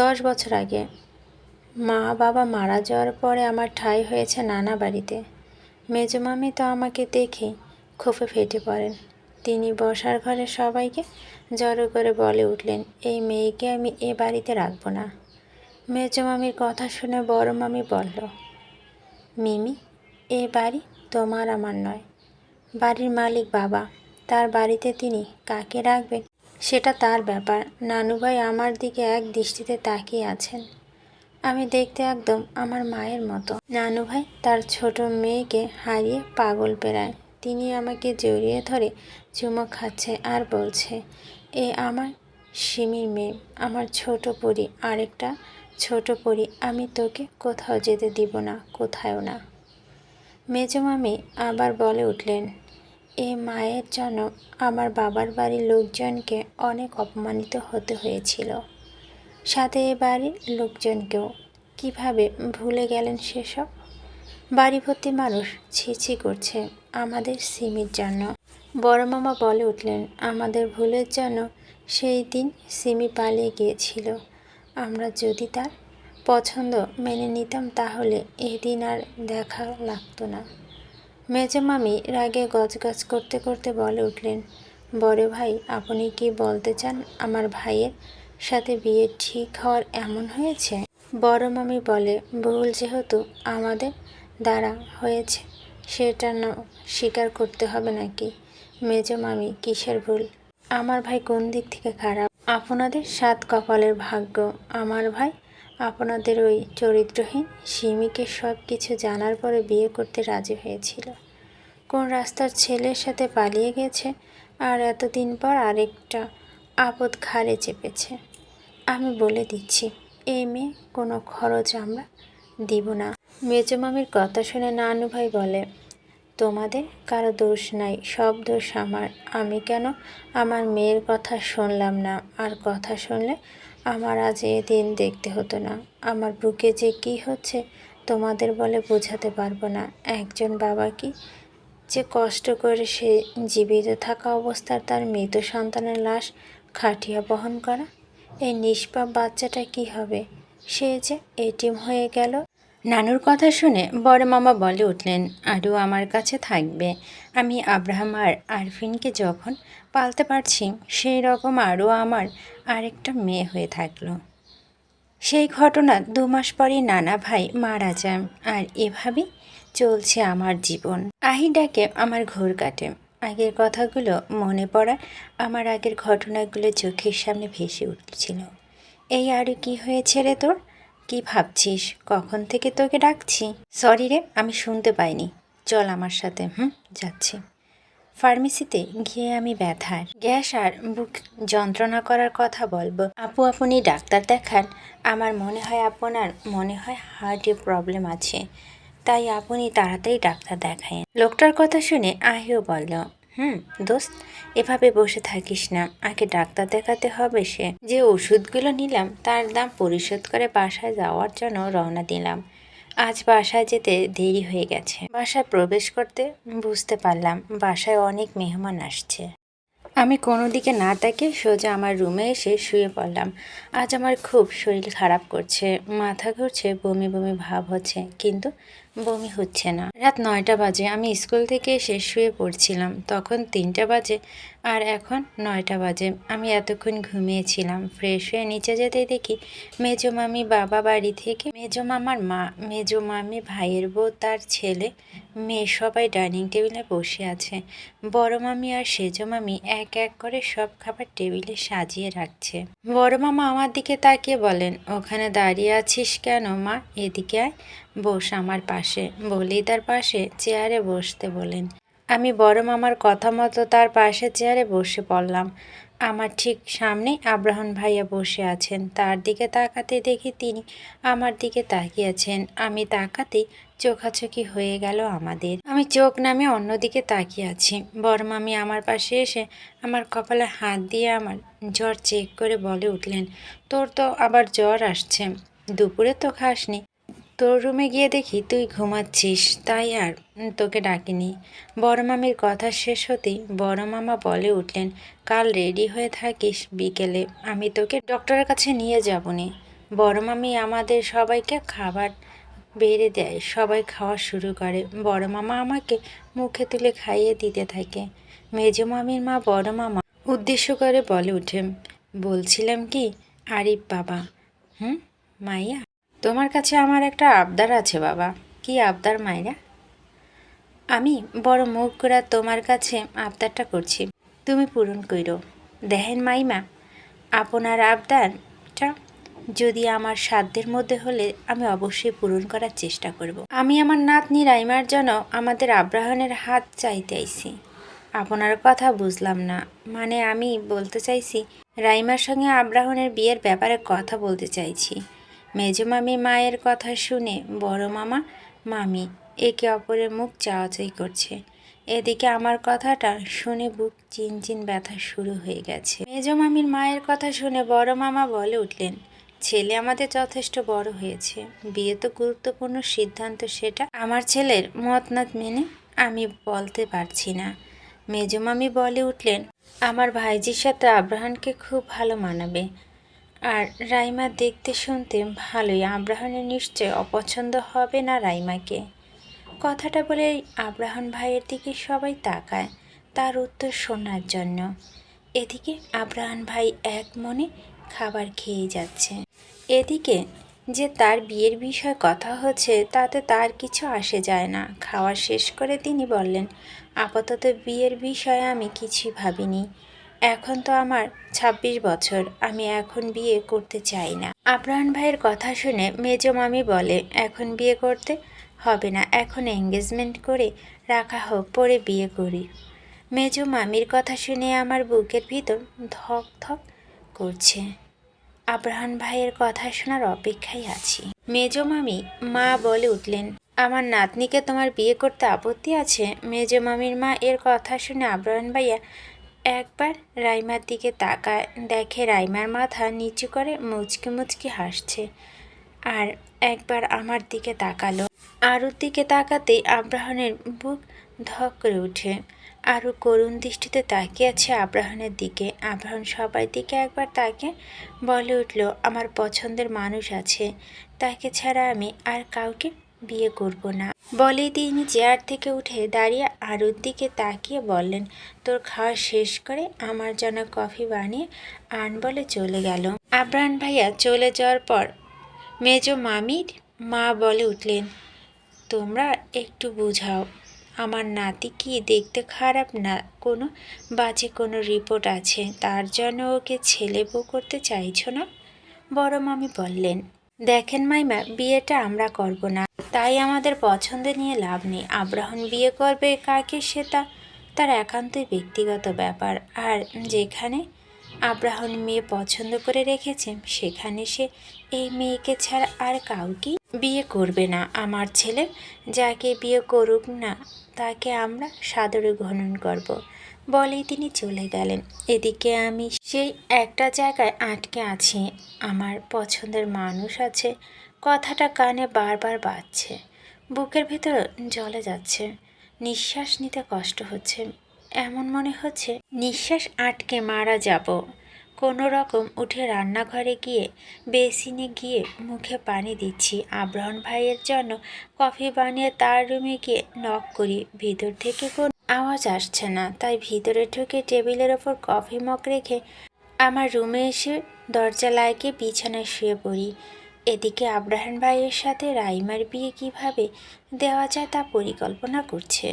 দশ বছর আগে। মা বাবা মারা যাওয়ার পরে আমার ঠাঁই হয়েছে নানা বাড়িতে। মেজো মামি তো আমাকে দেখে ক্ষোভে ফেটে পড়েন। তিনি বসার ঘরে সবাইকে জড়ো করে বলে উঠলেন, এই মেয়েকে আমি এ বাড়িতে রাখব না। মেজো মামির কথা শুনে বড় মামি বলল, মিমি, এ বাড়ি তোমার আমার নয়। বাড়ির মালিক বাবা, তার বাড়িতে তিনি কাকে রাখবেন সেটা তার ব্যাপার। নানু ভাই আমার দিকে এক দৃষ্টিতে তাকিয়ে আছেন। আমি দেখতে একদম আমার মায়ের মতো। নানু ভাই তার ছোট মেয়েকে হারিয়ে পাগল পেরায়। তিনি আমাকে জড়িয়ে ধরে চুমো খাচ্ছে আর বলছে, এ আমার সিমির মেয়ে, আমার ছোট পরি, আরেকটা ছোট পরি, আমি তোকে কোথাও যেতে দিব না, কোথায়ও না। মেজো মামি আবার বলে উঠলেন এ মায়ের জন্য আমার বাবার বাড়ির লোকজনকে অনেক অপমানিত হতে হয়েছিল। সাথে এ বাড়ির লোকজনকেও কীভাবে ভুলে গেলেন সেসব? বাড়ি ভর্তি মানুষ ছিছি করছে আমাদের সিমির জন্য। বড় মামা বলে উঠলেন, আমাদের ভুলের জন্য সেই দিন সিমি পালিয়ে গিয়েছিল। আমরা যদি তার পছন্দ মেনে নিতাম তাহলে এই দিন আর দেখা লাগতো না। মেজো মামি রাগে গজগজ করতে করতে বলে উঠলেন, বড় ভাই, আপনি কি বলতে চান আমার ভাইয়ের সাথে বিয়ে ঠিক হওয়ার এমন হয়েছে? বড় মামি বলে, ভুল যেহেতু আমাদের দ্বারা হয়েছে, সেটা না, স্বীকার করতে হবে নাকি? মেজো মামি, কিসের ভুল? আমার ভাই কোন দিক থেকে খারাপ? আপনাদের সাত কপালের ভাগ্য, আমার ভাই আপনাদের ওই চরিত্রহীন সিমিকে সব কিছু জানার পরে বিয়ে করতে রাজি হয়েছিল। কোন রাস্তার ছেলের সাথে পালিয়ে গেছে আর এতদিন পর আরেকটা আপদ ঘাড়ে চেপেছে। আমি বলে দিচ্ছি এই মেয়ে কোনো খরচ আমরা দিব না। মেজো মামির কথা শুনে নানু ভাই বলে, তোমাদের কারও দোষ নাই, সব দোষ আমার। আমি কেন আমার মেয়ের কথা শুনলাম না? আর কথা শুনলে আমার আজ এ দিন দেখতে হতো না। আমার বুকে যে কি হচ্ছে, তোমাদের বলে বোঝাতে পারব না। একজন বাবা কি যে কষ্ট করে সে জীবিত থাকা অবস্থার তার মৃত সন্তানের লাশ খাটিয়া বহন করা? এই নিষ্পাপ বাচ্চাটা কি হবে? সে যে এটিম হয়ে গেল নানুর কথা শুনে বড় মামা বলে উঠলেন আরও আমার কাছে থাকবে। আমি আব্রাহাম আর আরফিনকে যখন পালতে পারছি, সেই রকম আরও আমার আরেকটা মেয়ে হয়ে থাকল। সেই ঘটনা দু মাস পরই নানা ভাই মারা যান আর এভাবেই চলছে আমার জীবন। আহি আহিডাকে আমার ঘোর কাটে। আগের কথাগুলো মনে পড়া আমার আগের ঘটনাগুলো চোখের সামনে ভেসে উঠছিল। এই আরও কি হয়েছে রে তোর? কি ভাবছিস? কখন থেকে তোকে ডাকছি? সরি রে, আমি শুনতে পাইনি। চল আমার সাথে, হুম? যাচ্ছি। ফার্মেসিতে গিয়ে আমি ব্যথার। গ্যাস আর বুক যন্ত্রণা করার কথা বলব। আপু আপনি ডাক্তার দেখান। আমার মনে হয় আপনার মনে হয় হার্টে প্রবলেম আছে। তাই আপনি তাড়াতাড়ি ডাক্তার দেখায়েন। লোকটার কথা শুনে আহিও বলল হুম, দোস্ত, এভাবে বসে থাকিস না। আগে ডাক্তার দেখাতে হবে সে। যে ওষুধগুলো নিলাম, তার দাম পরিশোধ করে বাসায় যাওয়ার জন্য রওনা দিলাম। আজ বাসায় যেতে দেরি হয়ে গেছে। বাসায় প্রবেশ করতে বুঝতে পারলাম, বাসায় অনেক মেহমান আসছে। আমি কোনো দিকে না তাকে সোজা আমার রুমে এসে শুয়ে পড়লাম। আজ আমার খুব শরীর খারাপ করছে, মাথা ঘুরছে, বমি বমি ভাব হচ্ছে। কিন্তু বমি হচ্ছে না। রাত নয়টা বাজে, আমি স্কুল থেকে এসে শুয়ে পড়ছিলাম। তখন তিনটা বাজে আর এখন নয়টা বাজে। আমি এতক্ষণ ঘুমিয়েছিলাম। ফ্রেশ হয়ে নিচে যেতে দেখি মেজো মামি বাবা বাড়ি থেকে মেজো মামার মা, মেজো মামি ভাইয়ের বউ, তার ছেলে, মেয়ে সবাই ডাইনিং টেবিলে বসে আছে। বড় মামি আর সেজো মামি এক এক করে সব খাবার টেবিলে সাজিয়ে রাখছে। বড় মামা আমার দিকে তাকিয়ে বলেন, ওখানে দাঁড়িয়ে আছিস কেন মা? এদিকে আয়, বস আমার পাশে। বলেই তার পাশে চেয়ারে বসতে বলেন। আমি বড় মামার কথা মতো তার পাশে চেয়ারে বসে পড়লাম। আমার ঠিক সামনেই আব্রাহন ভাইয়া বসে আছেন। তার দিকে তাকাতে দেখি তিনি আমার দিকে তাকিয়েছেন। আমি তাকাতেই চোখাচোখি হয়ে গেল আমাদের। আমি চোখ নামে অন্যদিকে তাকিয়ে আছি। বড় মামি আমার পাশে এসে আমার কপালে হাত দিয়ে আমার জ্বর চেক করে বলে উঠলেন, তোর তো আবার জ্বর আসছে। দুপুরে তো খাসনি। তোর রুমে গিয়ে দেখি তুই ঘুমাচ্ছিস। তাই আর তোকে ডাকিনি। বড় মামির কথা শেষ হতেই বড় মামা বলে উঠলেন, কাল রেডি হয়ে থাকিস বিকেলে। আমি তোকে ডক্টরের কাছে নিয়ে যাবনি। বড় মামি আমাদের সবাইকে খাবার বেড়ে দেয়, সবাই খাওয়া শুরু করে। বড় মামা আমাকে মুখে তুলে খাইয়ে দিতে থাকে। মেজো মামির মা বড় মামা উদ্দেশ্য করে বলে ওঠে, বলছিলাম কি, আরিফ বাবা। হুম, মাইয়া? তোমার কাছে আমার একটা আবদার আছে, বাবা। কি আবদার, মাইরা? আমি বড় মুখ করে তোমার কাছে আবদারটা করছি। তুমি পূরণ কইরো। দেখেন, মাইমা, আপনার আবদারটা যদি আমার সাধ্যের মধ্যে হলে আমি অবশ্যই পূরণ করার চেষ্টা করব। আমি আমার নাতনি রাইমার জন্য আমাদের আব্রাহনের হাত চাইতে আইছি। আপনার কথা বুঝলাম না। মানে আমি বলতে চাইছি, রাইমার সঙ্গে আব্রাহনের বিয়ের ব্যাপারে কথা বলতে চাইছি। মামি মায়ের কথা শুনে বড় মামা, মামি, একে অপরের মুখ চাওয়াচাই করছে। এদিকে আমার কথাটা শুনে বুক চিনচিন ব্যথা শুরু হয়ে গেছে। মেজো মামির মায়ের কথা শুনে বড় মামা বলে উঠলেন, ছেলে আমাদের যথেষ্ট বড় হয়েছে। বিয়ে তো গুরুত্বপূর্ণ সিদ্ধান্ত সেটা। আমার ছেলের মত না মেনে আমি বলতে পারছি না। মেজো মামি বলে উঠলেন, আমার ভাইজির সাথে আব্রাহানকে খুব ভালো মানাবে। আর রাইমা দেখতে শুনতে ভালোই, আব্রাহনের নিশ্চয় অপছন্দ হবে না রাইমাকে। কথাটা বলে আব্রাহান ভাইয়ের দিকে সবাই তাকায়, তার উত্তর শোনার জন্য। এদিকে আব্রাহান ভাই এক মনে খাবার খেয়ে যাচ্ছে। এদিকে যে তার বিয়ের বিষয়ে কথা হচ্ছে, তাতে তার কিছু আসে যায় না। খাওয়া শেষ করে তিনি বললেন, আপাতত বিয়ের বিষয়ে আমি কিছুই ভাবিনি। এখন তো আমার ২৬ বছর, আমি এখন বিয়ে করতে চাই না। আব্রাহান ভাইয়ের কথা শুনে মেজ মামি বলে, এখন বিয়ে করতে হবে না, এখন এঙ্গেজমেন্ট করে রাখা হোক, পরে বিয়ে করি। মেজ মামির কথা শুনে আমার বুকের ভিতর ধক ধক করছে। আব্রাহান ভাইয়ের কথা শোনার অপেক্ষায় আছি। মেজ মামি, মা বলে উঠলেন, আমার নাতনিকে তোমার বিয়ে করতে আপত্তি আছে? মেজ মামির মা এর কথা শুনে আব্রাহান ভাইয়া একবার রাইমার দিকে তাকায়, দেখে রাইমার মাথা নিচু করে মুচকি মুচকি হাসছে। আর একবার আমার দিকে তাকালো। আরুর দিকে তাকাতেই আব্রাহনের বুক ধক করে ওঠে আরও করুণ দৃষ্টিতে তাকিয়ে আছে আব্রাহনের দিকে। আব্রাহন সবার দিকে একবার তাকে বলে উঠল, আমার পছন্দের মানুষ আছে। তাকে ছাড়া আমি আর কাউকে বিয়ে করব না। বলেই তিনি চেয়ার থেকে উঠে দাঁড়িয়ে আরুর দিকে তাকিয়ে বললেন, তোর খাওয়া শেষ করে আমার জন্য কফি বানিয়ে আন বলে চলে গেল। আব্রাহান ভাইয়া চলে যাওয়ার পর মেজ মামির মা বলে উঠলেন, তোমরা একটু বুঝাও, আমার নাতি কি দেখতে খারাপ না কোনো বাজে কোনো রিপোর্ট আছে? তার জন্য ওকে ছেলে বউ করতে চাইছো না? বড় মামি বললেন দেখেন মাইমা, বিয়েটা আমরা করব না। তাই আমাদের পছন্দ নিয়ে লাভ নেই। আব্রাহন বিয়ে করবে কাকে সেটা তার একান্তই ব্যক্তিগত ব্যাপার। আর যেখানে আব্রাহন মেয়ে পছন্দ করে রেখেছে, সেখানে সে এই মেয়েকে ছাড়া আর কাউকে বিয়ে করবে না। আমার ছেলে যাকে বিয়ে করুক না, তাকে আমরা সাদরে গ্রহণ করব। বলেই তিনি চলে গেলেন। এদিকে আমি সেই একটা জায়গায় আটকে আছি। আমার পছন্দের মানুষ আছে। কথাটা কানে বারবার বাজছে। বুকের ভেতর জলে যাচ্ছে। নিঃশ্বাস নিতে কষ্ট হচ্ছে। এমন মনে হচ্ছে নিঃশ্বাস আটকে মারা যাব। কোনো রকম উঠে রান্নাঘরে গিয়ে বেসিনে গিয়ে মুখে পানি দিচ্ছি। আব্রাহন ভাইয়ের জন্য কফি বানিয়ে তার রুমে গিয়ে নক করি। ভিতর থেকে কোনো আওয়াজ আসছে না। তাই ভিতরে ঢুকে টেবিলের ওপর কফি মগ রেখে আমার রুমে এসে দরজা লাগিয়ে বিছানায় শুয়ে পড়ি। এদিকে আব্রাহান ভাইয়ের সাথে রাইমার বিয়ে কীভাবে দেওয়া যায় তা পরিকল্পনা করছে।